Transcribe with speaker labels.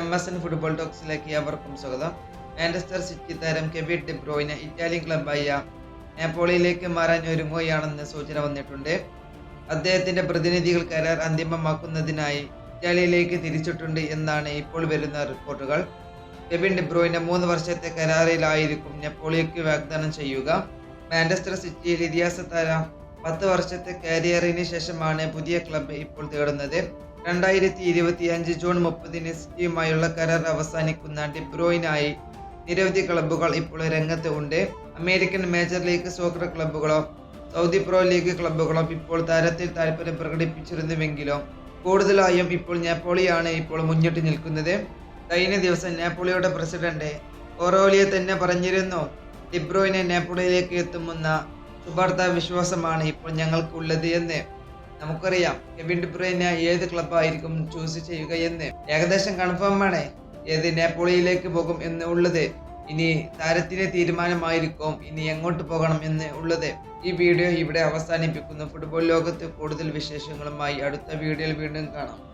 Speaker 1: M S N football ടോക്സിലേക്ക് അവർക്കും സ്വാഗതം. മാഞ്ചസ്റ്റർ സിറ്റി താരം കെവിൻ ഡിബ്രോയിന് ഇറ്റാലിയൻ ക്ലബായ നേപ്പോളിയിലേക്ക് മാറാൻ ഒരുങ്ങുകയാണെന്ന് സൂചന വന്നിട്ടുണ്ട്. അദ്ദേഹത്തിന്റെ പ്രതിനിധികൾ കരാർ അന്തിമമാക്കുന്നതിനായി ഇറ്റാലിയയിലേക്ക് തിരിച്ചിട്ടുണ്ട് എന്നാണ് ഇപ്പോൾ വരുന്ന റിപ്പോർട്ടുകൾ. കെവിൻ ഡിബ്രോയിന് മൂന്ന് വർഷത്തെ കരാറിലായിരിക്കും നെപ്പോളിയക്ക് വാഗ്ദാനം ചെയ്യുക. മാഞ്ചസ്റ്റർ സിറ്റിയിൽ ഇതിഹാസ താരം പത്ത് വർഷത്തെ കരിയറിന് ശേഷമാണ് പുതിയ ക്ലബ് ഇപ്പോൾ തേടുന്നത്. രണ്ടായിരത്തി ഇരുപത്തി അഞ്ച് ജൂൺ മുപ്പതിന് സിറ്റിയുമായുള്ള കരാർ അവസാനിക്കുന്ന ഡിബ്രോയിനായി നിരവധി ക്ലബ്ബുകൾ ഇപ്പോൾ രംഗത്ത് ഉണ്ട്. അമേരിക്കൻ മേജർ ലീഗ് സോക്കർ ക്ലബ്ബുകളോ സൗദി പ്രോ ലീഗ് ക്ലബ്ബുകളോ ഇപ്പോൾ താരത്തിൽ താല്പര്യം പ്രകടിപ്പിച്ചിരുന്നുവെങ്കിലും കൂടുതലായും ഇപ്പോൾ നേപ്പോളിയാണ് ഇപ്പോൾ മുന്നിട്ട് നിൽക്കുന്നത്. കഴിഞ്ഞ ദിവസം നേപ്പോളിയുടെ പ്രസിഡന്റ് ഒറോലിയെ തന്നെ പറഞ്ഞിരുന്നു ഡിബ്രോയിനെ നേപ്പോളിയിലേക്ക് എത്തുമെന്ന ശുഭാർത്ത വിശ്വാസമാണ് ഇപ്പോൾ ഞങ്ങൾക്കുള്ളത് എന്ന് നമുക്കറിയാം. കെവിൻ ഡിബ്രൈന ഏത് ക്ലബ്ബായിരിക്കും ചൂസ് ചെയ്യുക എന്ന്. ഏകദേശം കൺഫേം ആണ്. ഏത് നേപ്പോളിയിലേക്ക് പോകും എന്ന് ഉള്ളത്. ഇനി താരത്തിന്റെ തീരുമാനമായിരിക്കും. ഇനി എങ്ങോട്ട് പോകണം എന്ന് ഉള്ളത്. ഈ വീഡിയോ ഇവിടെ അവസാനിപ്പിക്കുന്നു. ഫുട്ബോൾ ലോകത്ത് കൂടുതൽ വിശേഷങ്ങളുമായി അടുത്ത വീഡിയോയിൽ വീണ്ടും കാണാം.